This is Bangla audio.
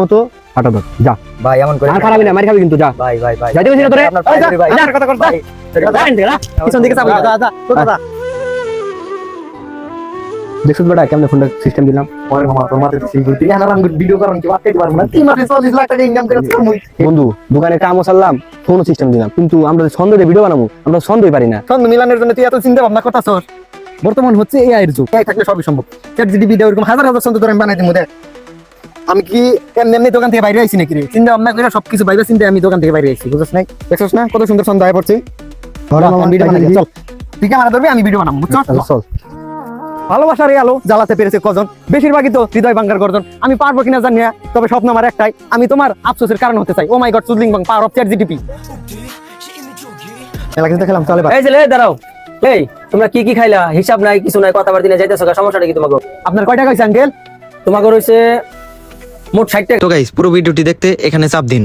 মতো হাঁটা দাও যা। ভাই এমন করে আর খারাপ না মারি খাবি কিন্তু যা। ভাই ভাই ভাই। যাইতে বলছি না তোরে? ধরি ভাই। যা, আর কথা কর। ভাই, পিছন দিকে চাপ, যা, যা, যা, যা। দেখছিস বেটা কেমনে ফোনটা সিস্টেম দিলাম? ওরে মামা তোমার তো সিকিউরিটি না আমি ভিডিও করার কি বাকি পারব না। তিন মাসে 40 লাখ টাকা ইনকাম করে বন্ধু দোকানে কামও চাললাম ফোনও সিস্টেম দিলাম। কিন্তু আমরা সন্দেহে ভিডিও বানাবো আমরা সন্দেহ পারি না। ছন্দ মিলানের জন্য তুই এত চিন্তা ভাবনা করতাছস বর্তমান হচ্ছে এআই এর যুগ। এআই থাকলে সবই সম্ভব। চ্যাট জিডিপি দিয়ে ওরকম হাজার হাজার ছন্দ তোর আমি বানাই দিমু দেখ। আমি কি এমনি এমনি দোকান থেকে বাইরে আইছি নাকি রে? চিন্তা ভাবনা করে সবকিছু বাইরে চিন্তা আমি দোকান থেকে বাইরে আইছি বুঝছ নাই? দেখছস না কত সুন্দর ছন্দ আয় পড়ছে? ধরো মামা, ভিডিও বানাই চল। তুই ক্যামেরা ধরবি? আমি ভিডিও বানাবো চল, চল। ভালোবাসার এই আলো জ্বালাতে পেরেছে কজন? বেশিরভাগই তো হৃদয় ভাঙ্গার গর্জন। আমি পারব কিনা জানি না তবে স্বপ্ন আমার একটাই আমি তোমার আফসোসের কারণ হতে চাই। ও মাই গড চুদলিং বাং পাওয়ার অফ চ্যাট জিডিপি মেলা কিন্তু খেলাম চলে এই ছেলে দাঁড়াও। এই তোমরা কি কি খাইলা? হিসাব নাই কিছু নাই কথাবার্তা নাই যাইতেছো গা, সমস্যাটা কি তোমাকে আপনার কয় টাকা হয়েছে আঙ্কেল তোমাকে রয়েছে মোট ষাট টাকা তো গাইস পুরো ভিডিওটি দেখতে এখানে চাপ দিন।